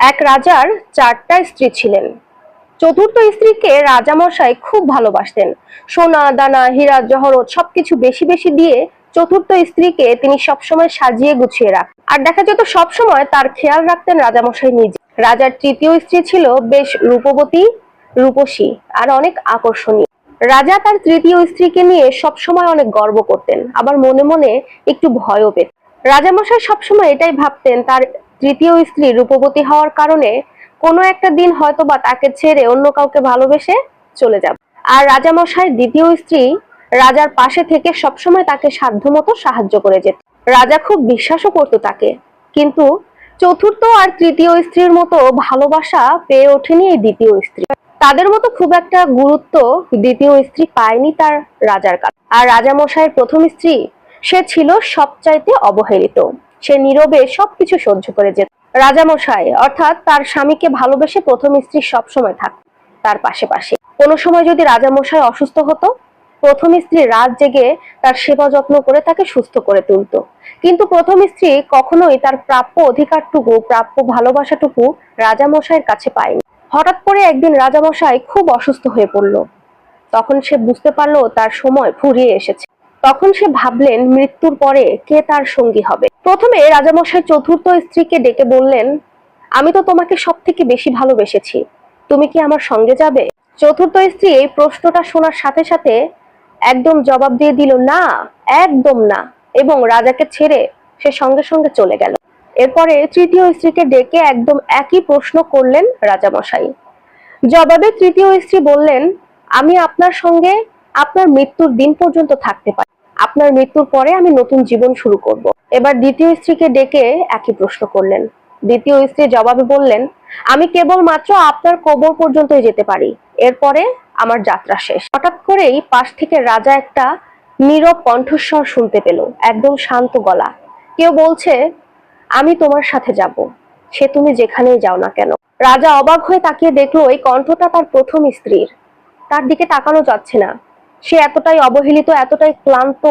এক রাজার চারটা স্ত্রী ছিলেন। চতুর্থ স্ত্রীকে রাজামশাই খুব ভালোবাসতেন। সোনা, দানা, হীরা, জহরত সবকিছু বেশি বেশি দিয়ে চতুর্থ স্ত্রীকে তিনি সবসময় সাজিয়ে গুছিয়ে রাখ আর দেখা যেত সবসময় তার খেয়াল রাখতেন রাজামশাই নিজে। রাজার তৃতীয় স্ত্রী ছিল বেশ রূপবতী, রূপসী আর অনেক আকর্ষণীয়। রাজা তার তৃতীয় স্ত্রীকে নিয়ে সবসময় অনেক গর্ব করতেন, আবার মনে মনে একটু ভয়ও পেত রাজামশাই সবসময় এটাই ভাবতেন, তার তৃতীয় স্ত্রী রূপবতী হওয়ার কারণে কোনো একটা দিন হয়তো বা তাকে ছেড়ে অন্য কাউকে ভালোবেসে চলে যাবে। আর রাজামশাই দ্বিতীয় স্ত্রী রাজার পাশে থেকে সবসময় তাকে সাধ্যমতো সাহায্য করে যেত। রাজা খুব বিশ্বাসও করতো তাকে। কিন্তু চতুর্থ আর তৃতীয় স্ত্রীর মতো ভালোবাসা পেয়ে ওঠেনি এই দ্বিতীয় স্ত্রী। তাদের মতো খুব একটা গুরুত্ব দ্বিতীয় স্ত্রী পায়নি তার রাজার কাছে। আর রাজামশাইয়ের প্রথম স্ত্রী সে ছিল সবচাইতে অবহেলিত। সে নীরবে সবকিছু সহ্য করে যেত। রাজামশাই, অর্থাৎ তার স্বামীকে ভালোবেসে প্রথম স্ত্রী সবসময় থাকত তার পাশে পাশে কোনো সময় যদি রাজামশাই অসুস্থ হতো, প্রথম স্ত্রী রাত জেগে তার সেবা যত্ন করে তাকে সুস্থ করে তুলতো। কিন্তু প্রথম স্ত্রী কখনোই তার প্রাপ্য অধিকারটুকু, প্রাপ্য ভালোবাসাটুকু রাজামশাইয়ের কাছে পায়নি। হঠাৎ করে একদিন রাজামশাই খুব অসুস্থ হয়ে পড়ল। তখন সে বুঝতে পারল তার সময় ফুরিয়ে এসেছে। তখন সে ভাবলেন, মৃত্যুর পরে কে তার সঙ্গী হবে? প্রথমে রাজামশাই চতুর্থ স্ত্রীকে ডেকে বললেন, আমি তো তোমাকে সব থেকে বেশি ভালোবেসেছি। তুমি কি আমার সঙ্গে যাবে? চতুর্থ স্ত্রী এই প্রশ্নটা শোনার সাথে সাথে একদম জবাব দিয়ে দিল, না, একদম না। এবং রাজাকে ছেড়ে সে সঙ্গে সঙ্গে চলে গেল। এরপরে তৃতীয় স্ত্রীকে ডেকে একদম একই প্রশ্ন করলেন রাজামশাই। জবাবে তৃতীয় স্ত্রী বললেন, আমি আপনার সঙ্গে আপনার মৃত্যুর দিন পর্যন্ত থাকতে পারি। আপনার মৃত্যুর পরে আমি নতুন জীবন শুরু করব। এবার দ্বিতীয় স্ত্রীকে ডেকে একই প্রশ্ন করলেন। দ্বিতীয় স্ত্রী জবাবে বললেন, আমি কেবল মাত্র আপনার কবর পর্যন্তই যেতে পারি। এরপরে আমার যাত্রা শেষ। হঠাৎ করেই পাশ থেকে রাজা একটা নীরব কণ্ঠস্বর শুনতে পেল, একদম শান্ত গলা। কেউ বলছে, আমি তোমার সাথে যাব। সে তুমি যেখানেই যাও না কেন? রাজা অবাক হয়ে তাকিয়ে দেখল, এই কণ্ঠটা তার প্রথম স্ত্রীর। তার দিকে তাকানো যাচ্ছে না। সে এতটাই অবহেলিত, এতটাই ক্লান্ত,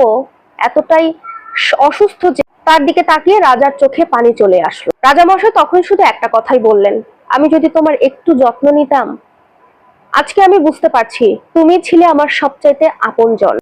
এতটাই অসুস্থ যে তার দিকে তাকিয়ে রাজার চোখে পানি চলে আসলো। রাজামশাই তখন শুধু একটা কথাই বললেন, আমি যদি তোমার একটু যত্ন নিতাম, আজকে আমি বুঝতে পারছি তুমি ছিলে আমার সবচাইতে আপন আপনজন।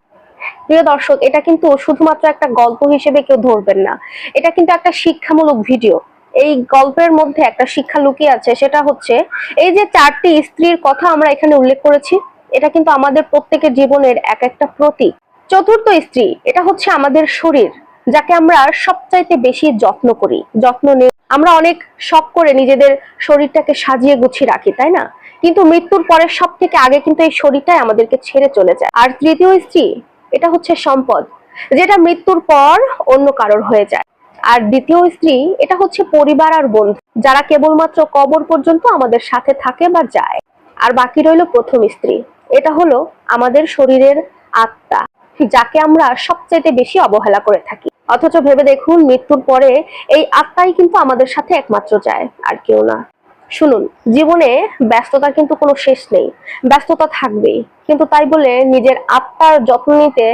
প্রিয় দর্শক, এটা কিন্তু শুধুমাত্র একটা গল্প হিসেবে কেউ ধরবেন না। এটা কিন্তু একটা শিক্ষামূলক ভিডিও। এই গল্পের মধ্যে একটা শিক্ষা লুকিয়ে আছে, সেটা হচ্ছে এই যে চারটি স্ত্রীর কথা আমরা এখানে উল্লেখ করেছি এটা কিন্তু আমাদের প্রত্যেকের জীবনের এক একটা প্রতীক। চতুর্থ স্ত্রী, এটা হচ্ছে আমাদের শরীর, যাকে আমরা সবচাইতে বেশি যত্ন করি। যত্ন নেই আমরা অনেক শখ করে নিজেদের শরীরটাকে সাজিয়ে গুছিয়ে রাখি, তাই না? কিন্তু মৃত্যুর পরে সব থেকে আগে কিন্তু এই শরীরটাই আমাদেরকে ছেড়ে চলে যায়। আর তৃতীয় স্ত্রী, এটা হচ্ছে সম্পদ, যেটা মৃত্যুর পর অন্য কারোর হয়ে যায়। আর দ্বিতীয় স্ত্রী, এটা হচ্ছে পরিবার আর বন্ধু, যারা কেবলমাত্র কবর পর্যন্ত আমাদের সাথে থাকে বা যায়। আর বাকি রইল প্রথম স্ত্রী। এটা হলো আমাদের শরীরের আত্মা, যাকে আমরা সবচাইতে বেশি অবহেলা করে থাকি। অথচ ভেবে দেখুন, মৃত্যুর পরে এই আত্মাই কিন্তু আমাদের সাথে একমাত্র যায়, আর কেউ না। শুনুন, জীবনে ব্যস্ততা কিন্তু কোনো শেষ নেই, ব্যস্ততা থাকবেই। কিন্তু তাই বলে নিজের আত্মার যত্ন নিতে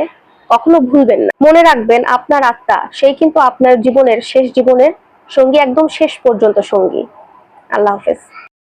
কখনো ভুলবেন না। মনে রাখবেন, আপনার আত্মা, সেই কিন্তু আপনার জীবনের শেষ জীবনের সঙ্গী, একদম শেষ পর্যন্ত সঙ্গী। আল্লাহ হাফেজ।